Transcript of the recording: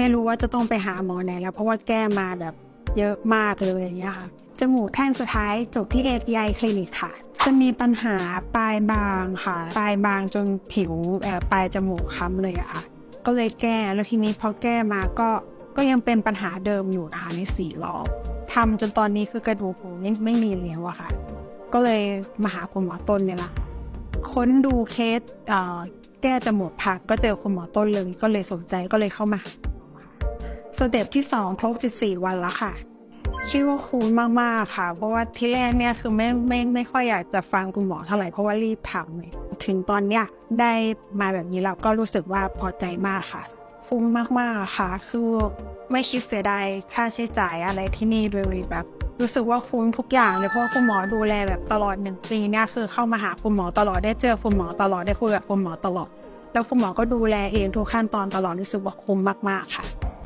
ไม่รู้ว่าจะต้องไปหาหมอไหนแล้ว เพราะว่าแก้มาแบบเยอะมากเลยอย่างเงี้ยค่ะ จมูกแท่งสุดท้ายจบที่ API คลินิกค่ะ จะมีปัญหาปลายบางค่ะ ปลายบางจนผิวเอ่อปลายจมูกค้ำเลยอะค่ะ ก็เลยแก้แล้วทีนี้พอแก้มาก็ก็ยังเป็นปัญหาเดิมอยู่นะคะในสี่รอบทำจนตอนนี้คือกระดูกหูไม่ไม่มีแล้วอะค่ะ ก็เลยมาหาคุณหมอต้นเนี่ยละค้นดูเคสแก้จมูกผักก็เจอคุณหมอต้นเลยก็เลยสนใจก็เลยเข้ามา สเต็ปที่สองครบ14 วันแล้วค่ะ คิดว่าคุ้มมากๆค่ะ เพราะว่าที่แรกเนี่ยคือไม่ไม่ไม่ค่อยอยากจะฟังคุณหมอเท่าไหร่เพราะว่ารีบทำเลยถึงตอนเนี้ยได้มาแบบนี้แล้วก็รู้สึกว่าพอใจมากค่ะฟุ้งมากๆค่ะสู้ไม่คิดเสียดายค่าใช้จ่ายอะไรที่นี่เลยแบบรู้สึกว่าคุ้มทุกอย่างเลยเพราะว่าคุณหมอดูแลแบบตลอดหนึ่งปีเนี่ยคือเข้ามาหาคุณหมอตลอดได้เจอคุณหมอตลอดได้คุยกับคุณหมอตลอด แล้วคุณหมอก็ดูแลเองทุกขั้นตอนตลอดรู้สึกว่าคุ้มมากๆค่ะ